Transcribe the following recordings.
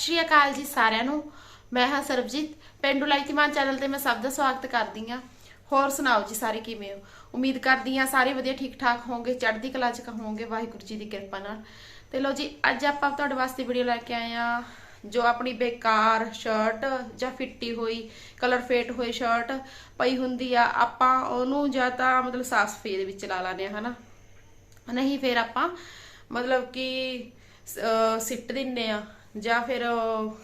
ਸ਼੍ਰੀ ਅਕਾਲ ਜੀ ਸਾਰਿਆਂ ਨੂੰ। ਮੈਂ ਹਾਂ ਸਰਬਜੀਤ। ਪਿੰਡੂ ਲਾਈਤੀਮਾਨ ਚੈਨਲ ਤੇ ਮੈਂ ਸਭ ਦਾ ਸਵਾਗਤ ਕਰਦੀ ਹਾਂ। ਹੋਰ ਸੁਣਾਓ ਜੀ ਸਾਰੇ ਕਿਵੇਂ ਹੋ? ਉਮੀਦ ਕਰਦੀ ਹਾਂ ਸਾਰੇ ਵਧੀਆ ਠੀਕ ਠਾਕ ਹੋਵੋਗੇ ਚੜ੍ਹਦੀ ਕਲਾ ਚ ਹੋਵੋਗੇ ਵਾਹਿਗੁਰੂ ਜੀ ਦੀ ਕਿਰਪਾ ਨਾਲ। ਤੇ ਲਓ ਜੀ, ਅੱਜ ਆਪਾਂ ਤੁਹਾਡੇ ਵਾਸਤੇ ਵੀਡੀਓ ਲੈ ਕੇ ਆਏ ਆ ਜੋ ਆਪਣੀ ਬੇਕਾਰ ਸ਼ਰਟ ਜਾਂ ਫਿੱਟੀ ਹੋਈ ਕਲਰ ਫੇਟ ਹੋਈ ਸ਼ਰਟ ਪਈ ਹੁੰਦੀ ਆ, ਆਪਾਂ ਉਹਨੂੰ ਜਾਂ ਤਾਂ ਮਤਲਬ ਸਾਫ਼ ਸਫ਼ਾਈ ਦੇ ਵਿੱਚ ਲਾ ਲਾਨੇ ਆ ਹਨਾ? ਨਹੀਂ, ਫਿਰ ਆਪਾਂ ਮਤਲਬ ਕਿ ਸਿੱਟ ਦਿੰਨੇ ਆ ਜਾਂ ਫਿਰ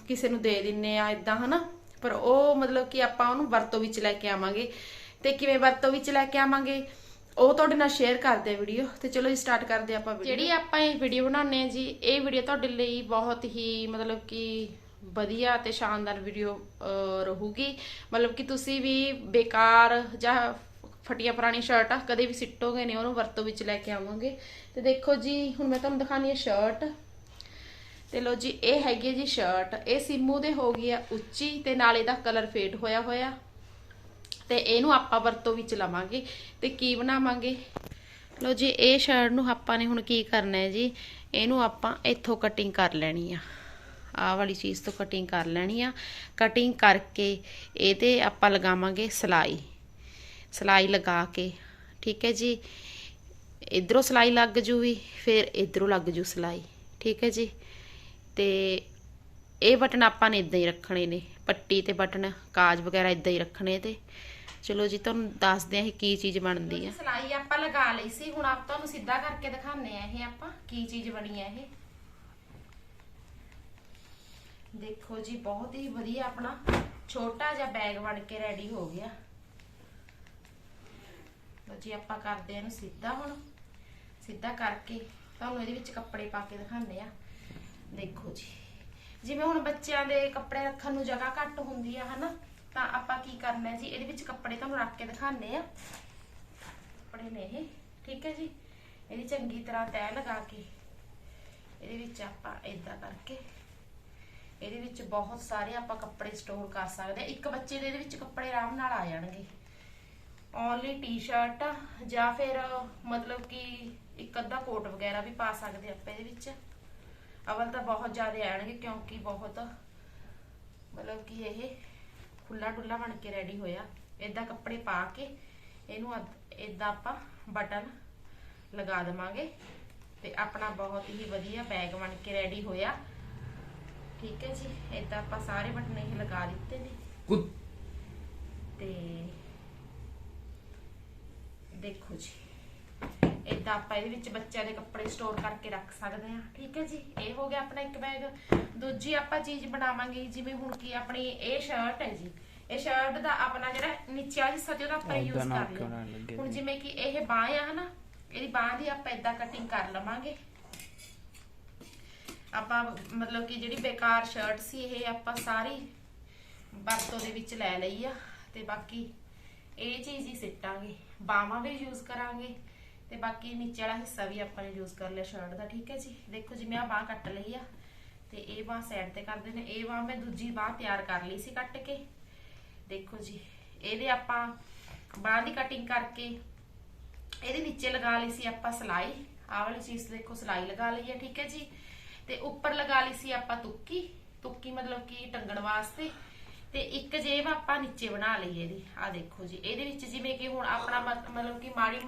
ਕਿਸੇ ਨੂੰ ਦੇ ਦਿੰਨੇ ਆ ਇਦਾਂ ਹਨਾ? ਪਰ ਉਹ ਮਤਲਬ ਕਿ ਆਪਾਂ ਉਹਨੂੰ ਵਰਤੋਂ ਵਿੱਚ ਲੈ ਕੇ ਆਵਾਂਗੇ। ਤੇ ਕਿਵੇਂ ਵਰਤੋਂ ਵਿੱਚ ਲੈ ਕੇ ਆਵਾਂਗੇ? ਉਹ ਤੁਹਾਡੇ ਨਾਲ ਸ਼ੇਅਰ ਕਰਦੇ ਆ ਵੀਡੀਓ ਤੇ ਚਲੋ ਜੀ ਸਟਾਰਟ ਕਰਦੇ ਆਪਾਂ ਵੀਡੀਓ ਜਿਹੜੀ ਆਪਾਂ ਇਹ ਵੀਡੀਓ ਬਣਾਉਂਦੇ ਆ ਜੀ, ਇਹ ਵੀਡੀਓ ਤੁਹਾਡੇ ਲਈ ਬਹੁਤ ਹੀ ਮਤਲਬ ਕਿ ਵਧੀਆ ਤੇ ਸ਼ਾਨਦਾਰ ਵੀਡੀਓ ਰਹੂਗੀ। ਮਤਲਬ ਕਿ ਤੁਸੀਂ ਵੀ ਬੇਕਾਰ ਜਾਂ ਫਟੀਆਂ ਪੁਰਾਣੀ ਸ਼ਰਟ ਆ, ਕਦੇ ਵੀ ਸਿੱਟੋਗੇ ਨਹੀਂ, ਉਹਨੂੰ ਵਰਤੋਂ ਵਿੱਚ ਲੈ ਕੇ ਆਵਾਂਗੇ। ਤੇ ਦੇਖੋ ਜੀ, ਹੁਣ ਮੈਂ ਤੁਹਾਨੂੰ ਦਿਖਾਣੀ ਹੈ ਸ਼ਰਟ ਤੇ ਲੋ ਜੀ, ਇਹ ਹੈਗੀ ਹੈ ਜੀ ਸ਼ਰਟ ਇਹ ਸਿੰਮੂ ਦੇ ਹੋ ਗਈ ਆ ਉੱਚੀ ਤੇ ਨਾਲ ਇਹਦਾ ਕਲਰ ਫੇਡ ਹੋਇਆ ਹੋਇਆ। ਤੇ ਇਹਨੂੰ ਆਪਾਂ ਵਰਤੋਂ ਵਿੱਚ ਲਵਾਂਗੇ ਤੇ ਕੀ ਬਣਾਵਾਂਗੇ? ਲੋ ਜੀ, ਇਹ ਸ਼ਰਟ ਨੂੰ ਆਪਾਂ ਨੇ ਹੁਣ ਕੀ ਕਰਨਾ ਹੈ ਜੀ? ਇਹਨੂੰ ਆਪਾਂ ਇੱਥੋਂ ਕਟਿੰਗ ਕਰ ਲੈਣੀ ਆ। ਆਹ ਵਾਲੀ ਚੀਜ਼ ਤੋਂ ਕਟਿੰਗ ਕਰ ਲੈਣੀ ਆ। ਕਟਿੰਗ ਕਰਕੇ ਇਹਦੇ ਆਪਾਂ ਲਗਾਵਾਂਗੇ ਸਲਾਈ। ਸਲਾਈ ਲਗਾ ਕੇ, ਠੀਕ ਹੈ ਜੀ? ਇਧਰੋਂ ਸਲਾਈ ਲੱਗ ਜੂਗੀ, ਫਿਰ ਇਧਰੋਂ ਲੱਗ ਜੂ ਸਲਾਈ। ਠੀਕ ਹੈ ਜੀ? ਤੇ ਇਹ ਬਟਨ ਆਪਾਂ ਨੇ ਇਦਾਂ ਹੀ ਰੱਖਣੇ ਨੇ, ਪੱਟੀ ਤੇ ਬਟਨ, ਕਾਜ ਵਗੈਰਾ ਇਦਾਂ ਹੀ ਰੱਖਣੇ ਤੇ। ਚਲੋ ਜੀ, ਤੁਹਾਨੂੰ ਦੱਸਦੇ ਆ ਇਹ ਕੀ ਚੀਜ਼ ਬਣਦੀ ਆ। ਸਲਾਈ ਆਪਾਂ ਲਗਾ ਲਈ ਸੀ, ਹੁਣ ਆਪ ਤੁਹਾਨੂੰ ਸਿੱਧਾ ਕਰਕੇ ਦਿਖਾਉਂਦੇ ਆ ਇਹ ਆਪਾਂ, ਕੀ ਚੀਜ਼ ਬਣੀ ਆ ਇਹ। ਦੇਖੋ ਜੀ, ਬਹੁਤ ਹੀ ਵਧੀਆ ਆਪਣਾ ਛੋਟਾ ਜਿਹਾ ਬੈਗ ਬਣ ਕੇ ਰੈਡੀ ਹੋ ਗਿਆ। ਲਓ ਜੀ, ਆਪਾਂ ਕਰਦੇ ਆ ਇਹਨੂੰ ਸਿੱਧਾ ਹੁਣ। ਸਿੱਧਾ ਕਰਕੇ ਤੁਹਾਨੂੰ ਇਹਦੇ ਵਿੱਚ ਕੱਪੜੇ ਪਾ ਕੇ ਦਿਖਾਉਂਦੇ ਆ ਦੇਖੋ ਜੀ। ਜਿਵੇਂ ਹੁਣ ਬੱਚਿਆਂ ਦੇ ਕੱਪੜੇ ਰੱਖਣ ਨੂੰ ਜਗ੍ਹਾ ਘੱਟ ਹੁੰਦੀ ਆ, ਹਨਾ? ਤਾਂ ਆਪਾਂ ਕੀ ਕਰਨਾ ਜੀ? ਇਹਦੇ ਵਿੱਚ ਕੱਪੜੇ ਤੁਹਾਨੂੰ ਰੱਖ ਕੇ ਦਿਖਾਉਂਦੇ ਆ। ਕੱਪੜੇ ਨੇ ਇਹ, ਠੀਕ ਹੈ ਜੀ? ਇਹਦੀ ਚੰਗੀ ਤਰ੍ਹਾਂ ਤੈਅ ਲਗਾ ਕੇ ਇਹਦੇ ਵਿੱਚ ਆਪਾਂ ਇਦਾਂ ਕਰਕੇ ਇਹਦੇ ਵਿੱਚ ਬਹੁਤ ਸਾਰੇ ਆਪਾਂ ਕੱਪੜੇ ਸਟੋਰ ਕਰ ਸਕਦੇ ਆ ਇੱਕ ਬੱਚੇ ਦੇ ਇਹਦੇ ਵਿੱਚ ਕੱਪੜੇ ਆਰਾਮ ਨਾਲ ਆ ਜਾਣਗੇ। ਓਨਲੀ ਟੀ-ਸ਼ਰਟ ਜਾਂ ਫਿਰ ਮਤਲਬ ਕਿ ਇੱਕ ਅੱਧਾ ਕੋਟ ਵਗੈਰਾ ਵੀ ਪਾ ਸਕਦੇ ਆਪਾਂ ਇਹਦੇ ਵਿੱਚ। ਅਵਲ ਤਾਂ ਬਹੁਤ ਜ਼ਿਆਦਾ ਆਣਗੇ ਕਿਉਂਕਿ ਬਹੁਤ ਮਤਲਬ ਕਿ ਇਹ ਖੁੱਲਾ ਡੁੱਲਾ ਬਣ ਕੇ ਰੈਡੀ ਹੋਇਆ। ਇਦਾਂ ਕੱਪੜੇ ਪਾ ਕੇ ਇਹਨੂੰ ਇਦਾਂ ਆਪਾਂ ਬਟਨ ਲਗਾ ਦੇਵਾਂਗੇ ਤੇ ਆਪਣਾ ਬਹੁਤ ਹੀ ਵਧੀਆ ਬੈਗ ਬਣ ਕੇ ਰੈਡੀ ਹੋਇਆ। ਠੀਕ ਹੈ ਜੀ ਇਦਾਂ ਆਪਾਂ ਸਾਰੇ ਬਟਨ ਇਹ ਲਗਾ ਦਿੱਤੇ ਨੇ। ਤੇ ਦੇਖੋ ਜੀ। ਇਦਾਂ ਆਪਾਂ ਇਹਦੇ ਵਿੱਚ ਬੱਚਿਆਂ ਦੇ ਕੱਪੜੇ ਸਟੋਰ ਕਰਕੇ ਰੱਖ ਸਕਦੇ ਹਾਂ। ਠੀਕ ਹੈ ਜੀ? ਇਹ ਹੋ ਗਿਆ ਆਪਣਾ ਇੱਕ ਬੈਗ ਦੂਜੀ ਆਪਾਂ ਚੀਜ਼ ਬਣਾਵਾਂਗੇ ਜਿਵੇਂ ਹੁਣ ਕੀ ਆਪਣੀ ਇਹ ਸ਼ਰਟ ਹੈ ਜੀ। ਇਹ ਸ਼ਰਟ ਦਾ ਆਪਣਾ ਜਿਹੜਾ ਨੀਚੇ ਵਾਲਾ ਹਿੱਸਾ ਤੇ ਉਹਦਾ ਆਪਾਂ ਯੂਜ਼ ਕਰ ਲੱਗੇ ਹੁਣ? ਜਿਵੇਂ ਕਿ ਇਹ ਬਾਹ ਆ ਹਨਾ ਇਹਦੀ ਬਾਹ ਦੀ ਆਪਾਂ ਇਦਾਂ ਕਟਿੰਗ ਕਰ ਲਵਾਂਗੇ। ਆਪਾਂ ਮਤਲਬ ਕਿ ਜਿਹੜੀ ਬੇਕਾਰ ਸ਼ਰਟ ਸੀ ਇਹ ਆਪਾਂ ਸਾਰੀ ਵਰਤੋਂ ਦੇ ਵਿੱਚ ਲੈ ਲਈ ਆ। ਤੇ ਬਾਕੀ ਇਹ ਚੀਜ਼ ਹੀ ਸਿੱਟਾਂਗੇ। ਬਾਹਾਂ ਵੀ ਯੂਜ਼ ਕਰਾਂਗੇ। ਤੇ ਬਾਕੀ ਨੀਚੇ ਵਾਲਾ ਹਿੱਸਾ ਵੀ ਆਪਾਂ ਨੇ ਯੂਜ਼ ਕਰ ਲਿਆ ਸ਼ਰਟ ਦਾ, ਠੀਕ ਹੈ ਜੀ? ਦੇਖੋ ਜੀ, ਮੈਂ ਆ ਬਾਹ ਕੱਟ ਲਈ ਆ ਤੇ ਇਹ ਬਾਹ ਸਾਈਡ ਤੇ ਕਰਦੇ ਨੇ। ਇਹ ਬਾਹ ਮੈਂ ਦੂਜੀ ਬਾਹ ਤਿਆਰ ਕਰ ਲਈ ਸੀ ਕੱਟ ਕੇ। ਦੇਖੋ ਜੀ, ਇਹਦੇ ਆਪਾਂ ਬਾਹ ਦੀ ਕਟਿੰਗ ਕਰਕੇ ਇਹਦੇ ਨੀਚੇ ਲਗਾ ਲਈ ਸੀ ਆਪਾਂ ਸਲਾਈ। ਆਹ ਵਾਲੀ ਚੀਜ਼ ਦੇਖੋ, ਸਲਾਈ ਲਗਾ ਲਈ ਹੈ ਠੀਕ ਹੈ ਜੀ? ਤੇ ਉੱਪਰ ਲਗਾ ਲਈ ਸੀ ਆਪਾਂ ਤੁੱਕੀ। ਤੁੱਕੀ ਮਤਲਬ ਕਿ ਟੰਗਣ ਵਾਸਤੇ। ਤੇ ਇੱਕ ਜੇਬ ਆਪਾਂ ਨੀਚੇ ਬਣਾ ਲਈ ਇਹਦੀ। ਆ ਦੇਖੋ ਜੀ, ਇਹਦੇ ਵਿੱਚ ਜਿਵੇਂ ਕਿ ਹੁਣ ਆਪਣਾ ਮਤਲਬ ਕਿ ਮਾੜੀ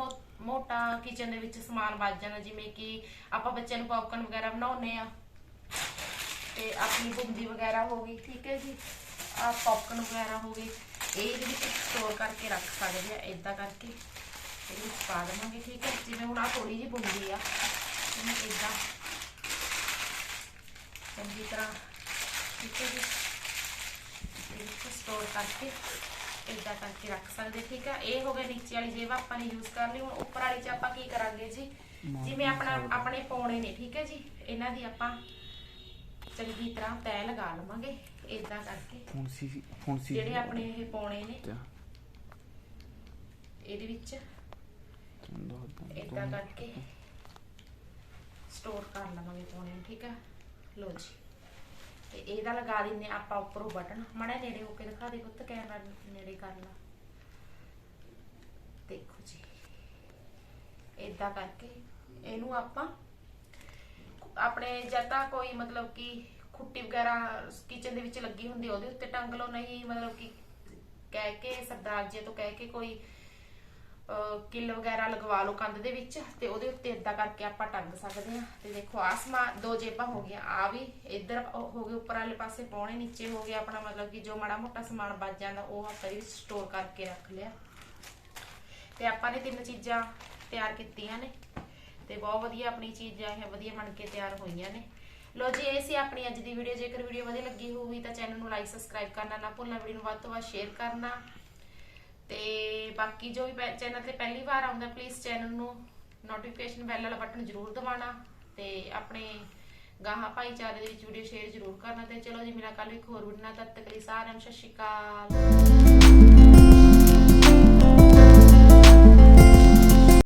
ਮੋਟਾ ਕਿਚਨ ਦੇ ਵਿੱਚ ਸਮਾਨ ਵੱਜ ਜਾਂਦਾ ਜਿਵੇਂ ਕਿ ਆਪਾਂ ਬੱਚਿਆਂ ਨੂੰ ਪੌਪਕਾਰਨ ਵਗੈਰਾ ਬਣਾਉਨੇ ਆ ਤੇ ਆਪਣੀ ਬੁੰਦੀ ਵਗੈਰਾ ਹੋ ਗਈ, ਠੀਕ ਹੈ ਜੀ। ਆ ਪੌਪਕਾਰਨ ਵਗੈਰਾ ਹੋ ਗਏ। ਇਹ ਇਹਦੇ ਵਿੱਚ ਸਟੋਰ ਕਰਕੇ ਰੱਖ ਸਕਦੇ ਆ ਇਦਾਂ ਕਰਕੇ। ਇਹਦੇ ਵਿੱਚ ਪਾ ਦੇਵਾਂਗੇ, ਠੀਕ ਹੈ। ਜਿਵੇਂ ਹੁਣ ਆ ਥੋੜੀ ਜਿਹੀ ਬੁੰਦੀ ਆ, ਇਹਨੂੰ ਇਦਾਂ ਚੰਗੀ ਤਰ੍ਹਾਂ, ਠੀਕ ਹੈ ਜੀ। ਇਹਦੇ ਵਿੱਚ ਸਟੋਰ ਕਰਕੇ ਇਦਾਂ ਕਰਕੇ ਰੱਖ ਸਕਦੇ ਠੀਕ ਆ? ਇਹ ਹੋ ਗਿਆ ਨੀਚੇ ਵਾਲੀ ਜੇਬ ਆਪਾਂ ਨੇ ਯੂਜ਼ ਕਰ ਲਈ। ਹੁਣ ਉੱਪਰ ਵਾਲੀ ਚ ਆਪਾਂ ਕੀ ਕਰਾਂਗੇ ਜੀ? ਜਿਵੇਂ ਆਪਣਾ ਆਪਣੇ ਪੌਣੇ ਨੇ ਠੀਕ ਹੈ ਜੀ? ਇਹਨਾਂ ਦੀ ਆਪਾਂ ਚੰਗੀ ਤਰ੍ਹਾਂ ਤੈਅ ਲਗਾ ਲਵਾਂਗੇ ਇਦਾਂ ਕਰਕੇ। ਹੁਣ ਸੀ ਹੁਣ ਸੀ ਜਿਹੜੇ ਆਪਣੇ ਇਹ ਪੌਣੇ ਨੇ ਤੇ ਇਹਦੇ ਵਿੱਚ ਦੋ ਦੋ ਇਦਾਂ ਕਰਕੇ ਸਟੋਰ ਕਰ ਲਵਾਂਗੇ ਪੌਣੇ ਠੀਕ ਆ? ਲੋ ਜੀ। ਤੇ ਇਹਦਾ ਲਗਾ ਦਿੰਨੇ ਆਪਾਂ ਉੱਪਰੋਂ ਬਟਨ। ਮੜਾ ਨੇੜੇ ਹੋ ਕੇ ਦਿਖਾ ਦੇ ਪੁੱਤ, ਕੈਮਰਾ ਨੇੜੇ ਕਰ ਲਾ। ਦੇਖੋ ਜੀ। ਇਦਾਂ ਕਰਕੇ ਇਹਨੂੰ ਆਪਾਂ ਆਪਣੇ ਜਦ ਤਾਂ ਕੋਈ ਮਤਲਬ ਕਿ ਖੁੱਟੀ ਵਗੈਰਾ ਕਿਚਨ ਦੇ ਵਿੱਚ ਲੱਗੀ ਹੁੰਦੀ ਉਹਦੇ ਉੱਤੇ ਟੰਗ ਲਓ। ਨਹੀਂ ਮਤਲਬ ਕਿ ਕਹਿ ਕੇ, ਸਰਦਾਰ ਜੀ ਤੋਂ ਕਹਿ ਕੇ ਕੋਈ ਕਿੱਲ ਵਗੈਰਾ ਲਗਵਾ ਲਓ ਕੰਧ ਦੇ ਵਿੱਚ ਤੇ ਉਹਦੇ ਉੱਤੇ ਇਦਾਂ ਕਰਕੇ ਆਪਾਂ ਟੰਗ ਸਕਦੇ ਹਾਂ। ਤੇ ਦੇਖੋ, ਆਸਮਾਨ ਦੋ ਜੇਬਾਂ ਹੋ ਗਈਆਂ, ਆ ਵੀ ਇੱਧਰ ਹੋ ਗਏ, ਉੱਪਰ ਵਾਲੇ ਪਾਸੇ ਪਾਉਣੇ ਨੀਚੇ ਹੋ ਗਿਆ ਆਪਣਾ ਮਤਲਬ ਕਿ ਜੋ ਮਾੜਾ ਮੋਟਾ ਸਮਾਨ ਬਚ ਜਾਂਦਾ, ਉਹ ਆਪਾਂ ਇਹਦੇ ਸਟੋਰ ਕਰਕੇ ਰੱਖ ਲਿਆ। ਤੇ ਆਪਾਂ ਨੇ ਤਿੰਨ ਚੀਜ਼ਾਂ ਤਿਆਰ ਕੀਤੀਆਂ ਨੇ ਤੇ ਬਹੁਤ ਵਧੀਆ ਆਪਣੀ ਚੀਜ਼ਾਂ ਇਹ ਵਧੀਆ ਬਣ ਕੇ ਤਿਆਰ ਹੋਈਆਂ ਨੇ। ਲੋ ਜੀ, ਇਹ ਸੀ ਆਪਣੀ ਅੱਜ ਦੀ ਵੀਡੀਓ ਜੇਕਰ ਵੀਡੀਓ ਵਧੀਆ ਲੱਗੀ ਹੋਊਗੀ ਤਾਂ ਚੈਨਲ ਨੂੰ ਲਾਈਕ ਸਬਸਕ੍ਰਾਈਬ ਕਰਨਾ ਨਾ ਭੁੱਲਣਾ ਵੀਡੀਓ ਨੂੰ ਵੱਧ ਤੋਂ ਵੱਧ ਸ਼ੇਅਰ ਕਰਨਾ। ਤੇ ਬਾਕੀ ਜੋ ਵੀ ਚੈਨਲ ਤੇ ਪਹਿਲੀ ਵਾਰ ਆਉਂਦਾ ਪਲੀਜ਼ ਚੈਨਲ ਨੂੰ ਨੋਟੀਫਿਕੇਸ਼ਨ ਬੈਲ ਵਾਲਾ ਬਟਨ ਜ਼ਰੂਰ ਦਬਾਉਣਾ ਤੇ ਆਪਣੇ ਗਾਹਾਂ ਭਾਈਚਾਰੇ ਦੇ ਵਿੱਚ ਵੀਡੀਓ ਸ਼ੇਅਰ ਜ਼ਰੂਰ ਕਰਨਾ ਤੇ ਚਲੋ ਜੀ, ਮੇਰਾ ਕੱਲ ਇੱਕ ਹੋਰ ਵੀਡੀਓ ਨਾਲ ਤਦ ਤੱਕ ਲਈ ਸਾਰਿਆਂ ਨੂੰ ਸਤਿ ਸ਼੍ਰੀ ਅਕਾਲ।